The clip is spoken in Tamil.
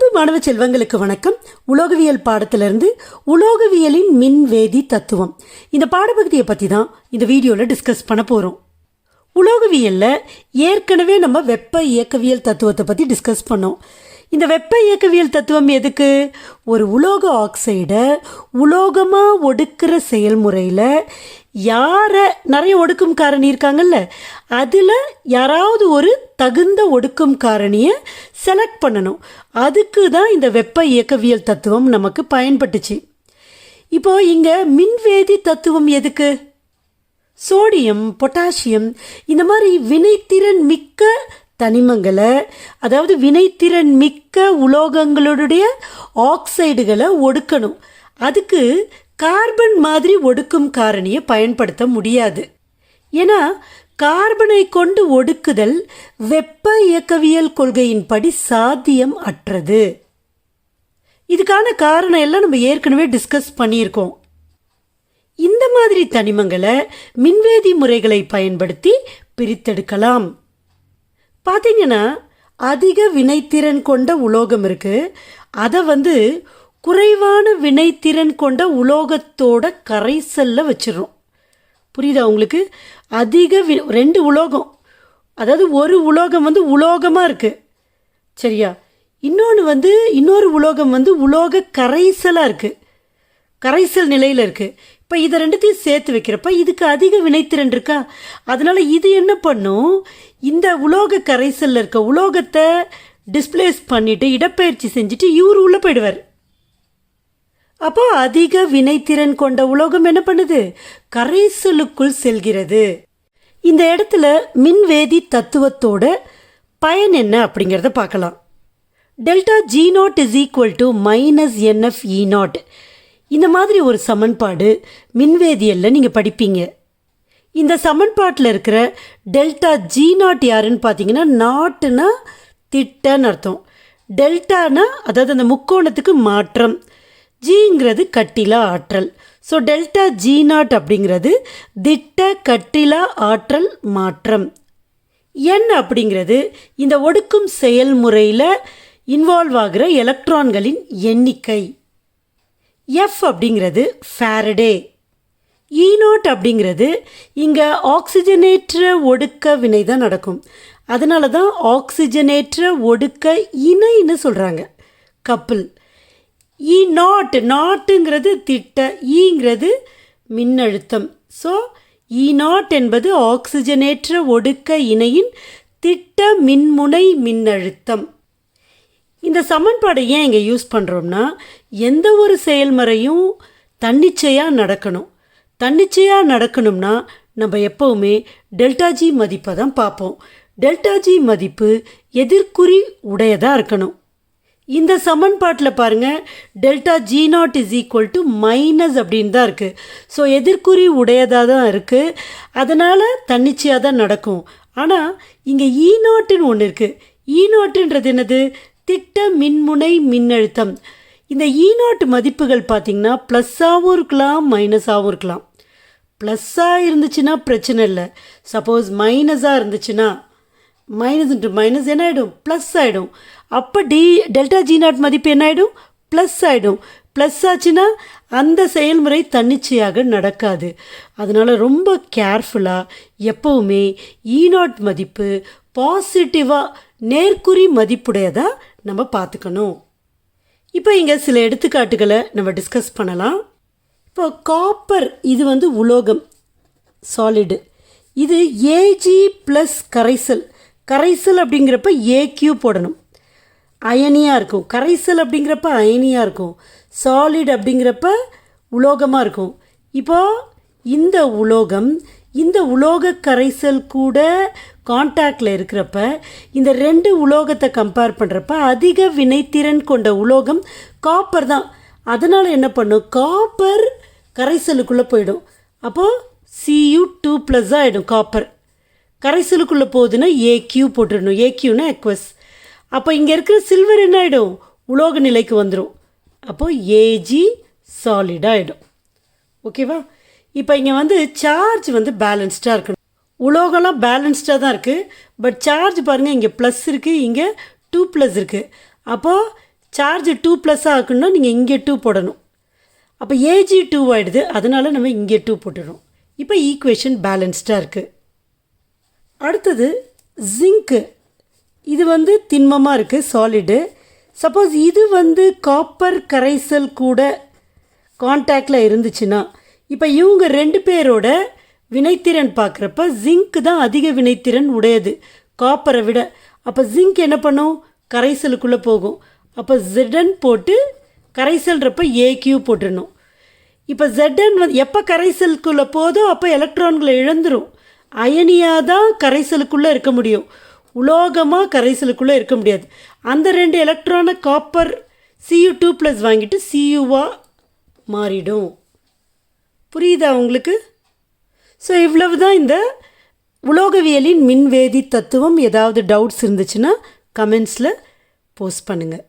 அன்பு மாணவ செல்வங்களுக்கு வணக்கம். உலோகவியல் பாடத்திலிருந்து உலோகவியலின் மின்வேதி தத்துவம். இந்த பாடப்பகுதியை பற்றி தான் இந்த வீடியோவில் டிஸ்கஸ் பண்ண போகிறோம் உலோகவியலில் ஏற்கனவே நம்ம வெப்ப இயக்கவியல் தத்துவத்தை பற்றி டிஸ்கஸ் பண்ணோம். இந்த வெப்ப இயக்கவியல் தத்துவம் எதுக்கு? ஒரு உலோக ஆக்சைடை உலோகமாக ஒடுக்கிற செயல்முறையில் யாரை நிறைய ஒடுக்கும் காரணி இருக்காங்கல்ல அதில் யாராவது ஒரு தகுந்த ஒடுக்கும் காரணியை செலக்ட் பண்ணணும். அதுக்கு தான் இந்த வெப்ப இயக்கவியல் தத்துவம் நமக்கு பயன்பட்டுச்சு. இப்போ இங்கே மின்வேதி தத்துவம் எதுக்கு? சோடியம் பொட்டாசியம் இந்த மாதிரி வினைத்திறன் மிக்க தனிமங்களை அதாவது வினைத்திறன் மிக்க உலோகங்களுடைய ஆக்சைடுகளை ஒடுக்கணும். அதுக்கு கார்பன் மாதிரி ஒடுக்கும் காரணியை பயன்படுத்த முடியாது. ஏன்னா கார்பனை கொண்டு ஒடுக்குதல் வெப்ப இயக்கவியல் கொள்கையின்படி சாத்தியம் அற்றது. இதுக்கான காரணம் எல்லாம் நம்ம ஏற்கனவே டிஸ்கஸ் பண்ணியிருக்கோம். இந்த மாதிரி தனிமங்களை மின்வேதி முறைகளை பயன்படுத்தி பிரித்தெடுக்கலாம். பார்த்தீங்கன்னா அதிக வினைத்திறன் கொண்ட உலோகம் இருக்கு. அதை வந்து குறைவான வினைத்திறன் கொண்ட உலோகத்தோட கரைசலில் வச்சிடுறோம். புரியுதா உங்களுக்கு? அதிக வி ரெண்டு உலோகம். அதாவது ஒரு உலோகம் வந்து உலோகமாக இருக்குது சரியா? இன்னொன்று வந்து இன்னொரு உலோகம் வந்து உலோக கரைசலாக இருக்குது கரைசல் நிலையில் இருக்குது இப்போ இதை ரெண்டுத்தையும் சேர்த்து வைக்கிறப்ப இதுக்கு அதிக வினைத்திறன் இருக்கா? அதனால் இது என்ன பண்ணும்? இந்த உலோக கரைசலில் இருக்க உலோகத்தை டிஸ்பிளேஸ் பண்ணிவிட்டு இடப்பெயர்ச்சி செஞ்சுட்டு இவர் உள்ளே போயிடுவார். அப்போ அதிக வினைத்திறன் கொண்ட உலோகம் என்ன பண்ணுது? கரைசலுக்குள் செல்கிறது. இந்த இடத்துல மின்வேதி தத்துவத்தோட பயன் என்ன அப்படிங்கிறத பார்க்கலாம். Delta G not is equal to minus NF E not இந்த மாதிரி ஒரு சமன்பாடு மின்வேதியல்ல நீங்கள் படிப்பீங்க. இந்த சமன்பாட்டில் இருக்கிற டெல்டா ஜி நாட் யாருன்னு பார்த்தீங்கன்னா நாட்டுனா திட்டன்னு அர்த்தம். டெல்டானா அதாவது அந்த முக்கோணத்துக்கு மாற்றம். ஜிங்கிறது கட்டிலா ஆற்றல். ஸோ டெல்டா ஜி நாட் அப்படிங்கிறது திட்ட கட்டிலா ஆற்றல் மாற்றம். என் அப்படிங்கிறது இந்த ஒடுக்கும் செயல்முறையில் இன்வால்வ் ஆகிற எலக்ட்ரான்களின் எண்ணிக்கை. எஃப் அப்படிங்கிறது ஃபேரடே ஈ நாட் அப்படிங்கிறது இங்கே ஆக்சிஜனேற்ற ஒடுக்க வினை தான் நடக்கும். அதனால தான் ஆக்சிஜனேற்ற ஒடுக்க இணைன்னு சொல்கிறாங்க கப்பல் இ நாட் நாட்டுங்கிறது திட்ட ஈங்கிறது மின்னழுத்தம். ஸோ இ நாட் என்பது ஆக்சிஜனேற்ற ஒடுக்க இணையின் திட்ட மின்முனை மின்னழுத்தம். இந்த சமன்பாடை ஏன் இங்கே யூஸ் பண்ணுறோம்னா எந்த ஒரு செயல்முறையும் தன்னிச்சையாக நடக்கணும். தன்னிச்சையாக நடக்கணும்னா நம்ம எப்போவுமே டெல்டா ஜி மதிப்பை தான் பார்ப்போம். டெல்டா ஜி மதிப்பு எதிர்குறி உடையதாக இருக்கணும். இந்த சமன்பாட்டில் பாருங்கள் delta G not is equal to minus அப்படின்னு தான் இருக்குது ஸோ எதிர்குறி உடையதாக தான் இருக்குது அதனால் தன்னிச்சையாக தான் நடக்கும். ஆனால் இங்கே ஈ e நாட்டுன்னு ஒன்று இருக்குது ஈ e நாட்டுன்றது என்னது? திட்ட மின்முனை மின்னழுத்தம். இந்த e ஈ நாட்டு மதிப்புகள் பார்த்திங்கன்னா ப்ளஸ்ஸாகவும் இருக்கலாம் மைனஸாகவும் இருக்கலாம். ப்ளஸ்ஸாக இருந்துச்சுன்னா பிரச்சனை இல்லை. சப்போஸ் மைனஸாக இருந்துச்சுன்னா மைனஸ் இன்ட்டு மைனஸ் என்ன ஆகிடும் ப்ளஸ் ஆகிடும் அப்போ டி டெல்டா ஜி நாட் மதிப்பு என்ன ஆகிடும் ப்ளஸ் ஆகிடும் ப்ளஸ் ஆச்சுன்னா அந்த செயல்முறை தன்னிச்சையாக நடக்காது. அதனால் ரொம்ப கேர்ஃபுல்லாக எப்போவுமே ஈ நாட் மதிப்பு பாசிட்டிவாக நேர்குறி மதிப்புடையதாக நம்ம பார்த்துக்கணும். இப்போ இங்கே சில எடுத்துக்காட்டுகளை நம்ம டிஸ்கஸ் பண்ணலாம். இப்போ காப்பர் இது வந்து உலோகம். சாலிடு இது ஏஜி ப்ளஸ் கரைசல். கரைசல் அப்படிங்கிறப்ப ஏக்யூ போடணும். அயனியாக இருக்கும். கரைசல் அப்படிங்கிறப்ப அயனியாக இருக்கும். சாலிட் அப்படிங்கிறப்ப உலோகமாக இருக்கும். இப்போ இந்த உலோகம் இந்த உலோக கரைசல் கூட கான்டாக்டில் இருக்கிறப்ப இந்த ரெண்டு உலோகத்தை கம்பேர் பண்ணுறப்ப அதிக வினைத்திறன் கொண்ட உலோகம் காப்பர் தான். அதனால் என்ன பண்ணும்? காப்பர் கரைசலுக்குள்ளே போயிடும். அப்போது சியூ டூ ப்ளஸ் ஆகிடும் காப்பர் கரைசலுக்குள்ளே போகுதுன்னா ஏக்யூ போட்டுடணும். ஏக்யூனா எக்வஸ் அப்போ இங்கே இருக்கிற சில்வர் என்ன ஆகிடும் உலோக நிலைக்கு வந்துடும் அப்போது ஏஜி சாலிடாகிடும் ஓகேவா இப்போ இங்கே வந்து சார்ஜ் வந்து பேலன்ஸ்டாக இருக்கணும். உலோகம்லாம் பேலன்ஸ்டாக தான் இருக்குது பட் சார்ஜ் பாருங்கள் இங்கே ப்ளஸ் இருக்குது இங்கே டூ ப்ளஸ் இருக்குது அப்போது சார்ஜ் டூ ப்ளஸ்ஸாக ஆக்கணும்னா நீங்கள் இங்கே டூ போடணும். அப்போ ஏஜி டூ ஆகிடுது அதனால் நம்ம இங்கே டூ போட்டுடுறோம் இப்போ ஈக்குவேஷன் பேலன்ஸ்டாக இருக்குது அடுத்தது ஜிங்க்கு இது வந்து திண்மமாக இருக்குது சாலிடு சப்போஸ் இது வந்து காப்பர் கரைசல் கூட காண்டாக்டில் இருந்துச்சுன்னா இப்போ இவங்க ரெண்டு பேரோட வினைத்திறன் பார்க்குறப்ப ஜிங்க் தான் அதிக வினைத்திறன் உடையது காப்பரை விட. அப்போ ஜிங்க் என்ன பண்ணும்? கரைசலுக்குள்ளே போகும். அப்போ ஜெடன் போட்டு கரைசல்ன்றப்ப ஏக்யூ போட்டுடணும் இப்போ ஜெட்டன் வந்து எப்போ கரைசலுக்குள்ளே போதோ அப்போ எலக்ட்ரான்களை இழந்துடும் அயனியாக தான் கரைசலுக்குள்ளே இருக்க முடியும். உலோகமாக கரைசலுக்குள்ளே இருக்க முடியாது. அந்த ரெண்டு எலக்ட்ரானை காப்பர் சியூ டூ ப்ளஸ் வாங்கிட்டு சியூவாக மாறிடும். புரியுதா உங்களுக்கு? ஸோ இவ்வளவு தான் இந்த உலோகவியலின் மின்வேதி தத்துவம். ஏதாவது டவுட்ஸ் இருந்துச்சுன்னா கமெண்ட்ஸில் போஸ்ட் பண்ணுங்கள்